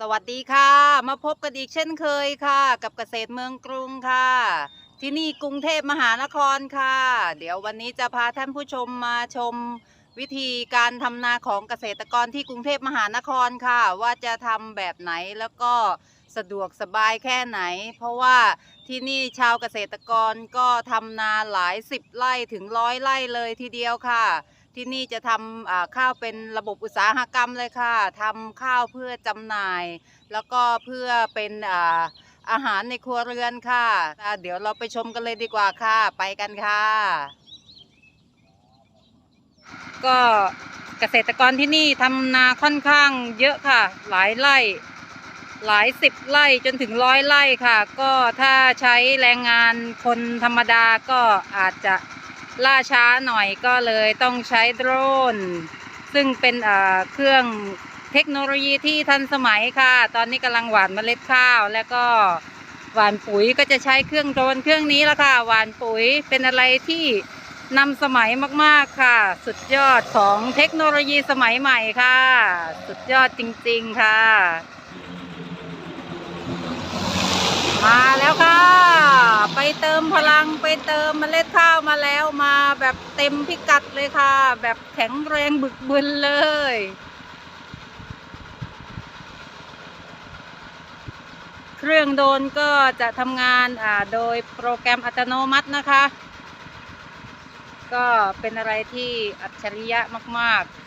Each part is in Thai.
สวัสดีค่ะ มาพบกันอีกเช่นเคยค่ะ กับเกษตรเมืองกรุงค่ะ ที่นี่กรุงเทพมหานครค่ะ เดี๋ยววันนี้จะพาท่านผู้ชมมาชมวิธีการทำนาของเกษตรกรที่กรุงเทพมหานครค่ะ ว่าจะทำแบบไหนแล้วก็สะดวกสบายแค่ไหน เพราะว่าที่นี่ชาวเกษตรกรก็ทำนาหลายสิบไร่ถึงร้อยไร่เลยทีเดียวค่ะ ที่นี่จะทำข้าวเป็นระบบอุตสาหกรรมเลยค่ะทำข้าวเพื่อจำหน่าย แล้วก็เพื่อเป็นอาอาหารในครัวเรือนค่ะ เดี๋ยวเราไปชมกันเลยดีกว่าค่ะ ไปกันค่ะ ก็เกษตรกรที่นี่ทำนาค่อนข้างเยอะค่ะ หลายไร่ หลายสิบไร่จนถึงร้อยไร่ค่ะ ก็ถ้าใช้แรงงานคนธรรมดาก็อาจจะ ล่าช้าหน่อยก็เลยต้องใช้โดรน ซึ่งเป็นเอ่อเครื่องเทคโนโลยีที่ทันสมัยค่ะ ตอนนี้กำลังหว่านเมล็ดข้าว แล้วก็หว่านปุ๋ยก็จะใช้เครื่องโดรนเครื่องนี้ละค่ะหว่านปุ๋ยเป็นอะไรที่นำสมัยมาก ๆ ค่ะ สุดยอดของเทคโนโลยีสมัยใหม่ค่ะ สุดยอดจริง ๆ ค่ะ มาแล้วค่ะ ไปเติมพลังไปเติมเมล็ดข้าวมาแล้วมาแบบเต็มพิกัดเลยค่ะ แบบแข็งแรงบึกบึนเลย เครื่องโดนก็จะทำงานอ่าโดยโปรแกรมอัตโนมัตินะคะ ก็เป็นอะไรที่อัจฉริยะมาก ๆ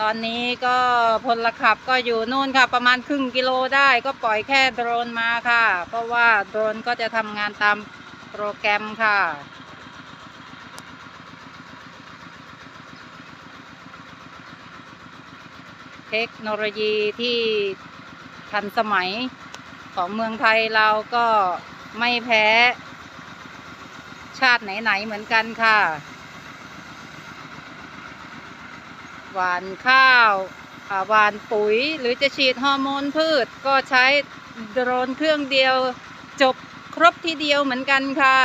ตอนนี้ก็พลขับก็อยู่นู่นค่ะ ประมาณครึ่งกิโลได้ก็ปล่อยแค่โดรนมาค่ะ เพราะว่าโดรนก็จะทำงานตามโปรแกรมค่ะเทคโนโลยีที่ทันสมัยของเมืองไทยเราก็ไม่แพ้ ชาติไหน ๆ เหมือนกันค่ะ หวานข้าวหวานปุ๋ย หรือจะฉีดฮอร์โมนพืช ก็ใช้โดรนเครื่องเดียวจบครบทีเดียวเหมือนกันค่ะ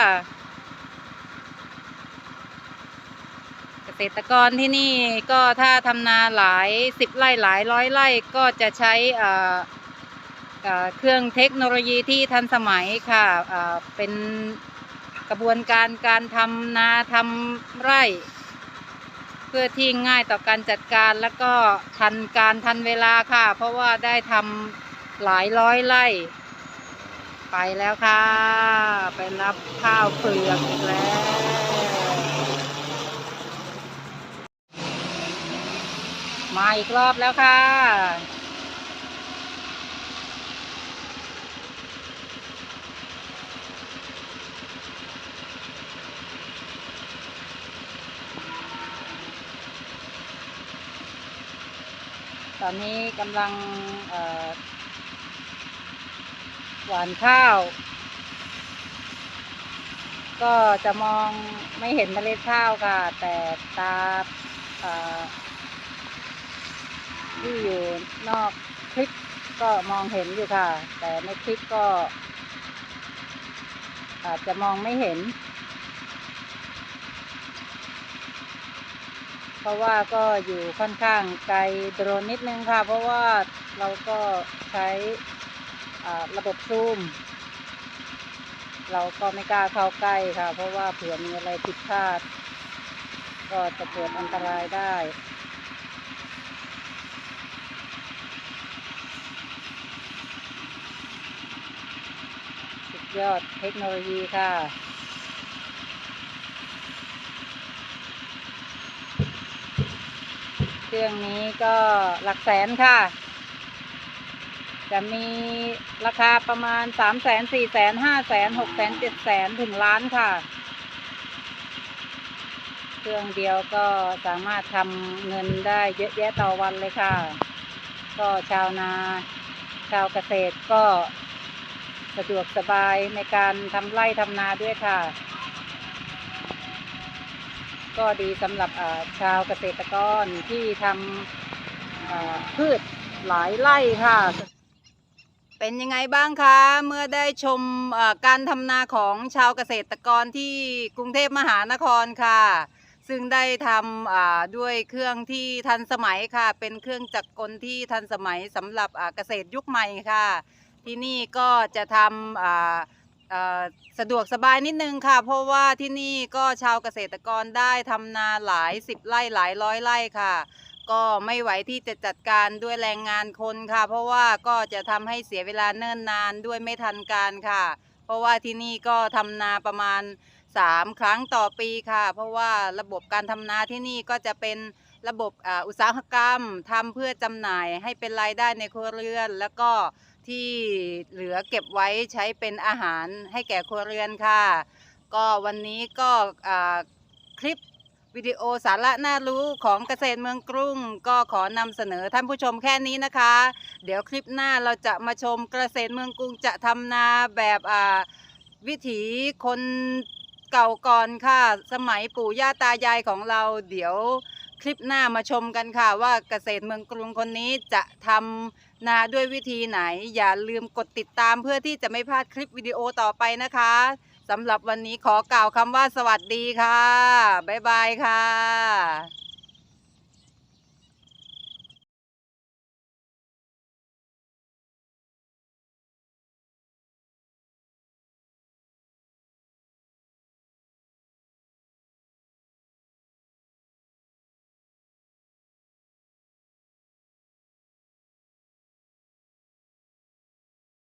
เกษตรกรที่นี่ก็ถ้าทำนาหลายสิบไร่หลายร้อยไร่ก็จะใช้เครื่องเทคโนโลยีที่ทันสมัยค่ะเป็นกระบวนการการทำนาทำไร่ เพื่อที่ง่ายต่อการจัดการแล้วก็ทันการทันเวลาค่ะ เพราะว่าได้ทำหลายร้อยไร่ ไปแล้วค่ะ ไปรับข้าวเปลือกอีกแล้วมาอีกรอบแล้วค่ะ ตอนนี้กำลังหวานข้าว ก็จะมองไม่เห็นเมล็ดข้าวค่ะ แต่ตาที่อยู่นอกคลิปก็มองเห็นอยู่ค่ะ แต่ในคลิปก็ อาจจะมองไม่เห็น เพราะว่าก็อยู่ค่อนข้างไกลโดรนนิดนึงค่ะ เพราะว่าเราก็ใช้ระบบซูม เราก็ไม่กล้าเข้าใกล้ค่ะ เพราะว่าเผื่อมีอะไรผิดพลาด ก็จะเกิดอันตรายได้ยอดเทคโนโลยีค่ะ เครื่องนี้ก็หลักแสนค่ะ จะมีราคาประมาณสามแสนสี่แสนห้าแสนหกแสนเจ็ดแสนถึงล้านค่ะ เครื่องเดียวก็สามารถทำเงินได้เยอะแยะต่อวันเลยค่ะ ก็ชาวนา ชาวเกษตรก็สะดวกสบายในการทำไร่ทำนาด้วยค่ะ ก็ดีสำหรับชาวเกษตรกรที่ทำพืชหลายไร่ค่ะ เป็นยังไงบ้างคะ เมื่อได้ชมการทำนาของชาวเกษตรกรที่กรุงเทพมหานครค่ะ ซึ่งได้ทำด้วยเครื่องที่ทันสมัยค่ะ เป็นเครื่องจักรกลที่ทันสมัยสำหรับเกษตรยุคใหม่ค่ะ ที่นี่ก็จะทำ สะดวกสบายนิดนึงค่ะ เพราะว่าที่นี่ก็ชาวเกษตรกรได้ทำนาหลายสิบไร่หลายร้อยไร่ค่ะ ก็ไม่ไหวที่จะจัดการด้วยแรงงานคนค่ะ เพราะว่าก็จะทำให้เสียเวลาเนิ่นนานด้วยไม่ทันการค่ะ เพราะว่าที่นี่ก็ทำนาประมาณ 3 ครั้งต่อปีค่ะ เพราะว่าระบบการทำนาที่นี่ก็จะเป็นระบบอุตสาหกรรมทำเพื่อจำหน่ายให้เป็นรายได้ในครัวเรือน แล้วก็ ที่เหลือเก็บไว้ใช้เป็นอาหารให้แก่ครัวเรือนค่ะ ก็วันนี้ก็คลิปวิดีโอสาระน่ารู้ของเกษตรเมืองกรุง ก็ขอนำเสนอท่านผู้ชมแค่นี้นะคะ เดี๋ยวคลิปหน้าเราจะมาชมเกษตรเมืองกรุงจะทำนาแบบวิถีคนเก่าก่อนค่ะ สมัยปู่ย่าตายายของเราเดี๋ยว คลิปหน้ามาชมกันค่ะ ว่าเกษตรเมืองกรุงคนนี้จะทำนาด้วยวิธีไหน อย่าลืมกดติดตามเพื่อที่จะไม่พลาดคลิปวิดีโอต่อไปนะคะสำหรับวันนี้ขอกล่าวคำว่าสวัสดีค่ะ บ๊ายบายค่ะ